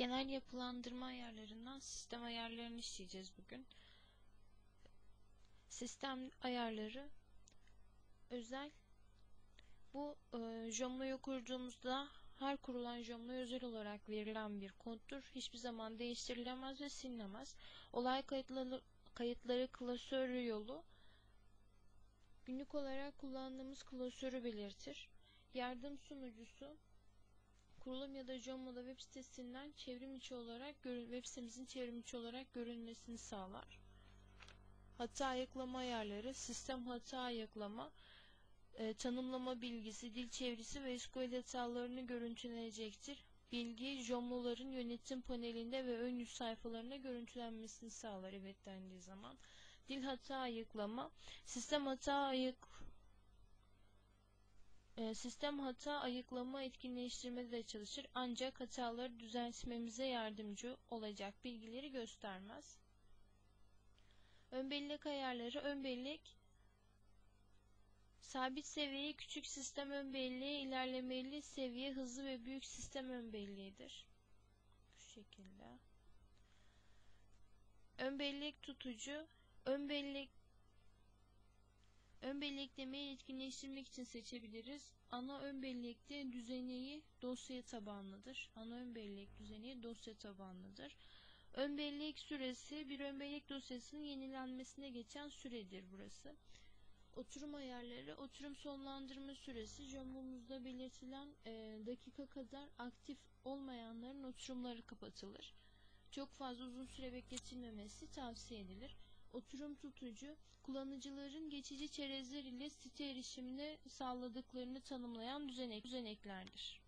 Genel yapılandırma ayarlarından sistem ayarlarını işleyeceğiz bugün. Sistem ayarları özel. Bu e, Jomlo'yu kurduğumuzda her kurulan Jomlo'ya özel olarak verilen bir koddur. Hiçbir zaman değiştirilemez ve silinemez. Olay kayıtları, kayıtları klasör yolu günlük olarak kullandığımız klasörü belirtir. Yardım sunucusu kurulum ya da Joomla web sitesinden çevrim içi olarak web sitemizin çevrim içi olarak görünmesini sağlar. Hata ayıklama ayarları, sistem hata ayıklama, e, tanımlama bilgisi, dil çevirisi ve SQL hatalarını görüntüleyecektir. Bilgi, Joomla'ların yönetim panelinde ve ön yüz sayfalarında görüntülenmesini sağlar evet dendiği zaman. Dil hata ayıklama, sistem hata ayık sistem hata ayıklama etkinleştirmede de çalışır ancak hataları düzeltmemize yardımcı olacak bilgileri göstermez. Ön bellek ayarları ön bellek sabit seviye küçük sistem ön belleği ilerlemeli seviye hızlı ve büyük sistem ön belleğidir. Bu şekilde. Ön bellek tutucu ön bellek Ön belleklemeyi etkinleştirmek için seçebiliriz. Ana ön bellekte düzeneyi dosya tabanlıdır. Ana ön bellek düzeneyi dosya tabanlıdır. Ön bellek süresi bir ön bellek dosyasının yenilenmesine geçen süredir burası. Oturum ayarları, oturum sonlandırma süresi jomumuzda belirtilen e, dakika kadar aktif olmayanların oturumları kapatılır. Çok fazla uzun süre bekletilmemesi tavsiye edilir. Oturum tutucu, kullanıcıların geçici çerezler ile site erişimini sağladıklarını tanımlayan düzenek, düzeneklerdir.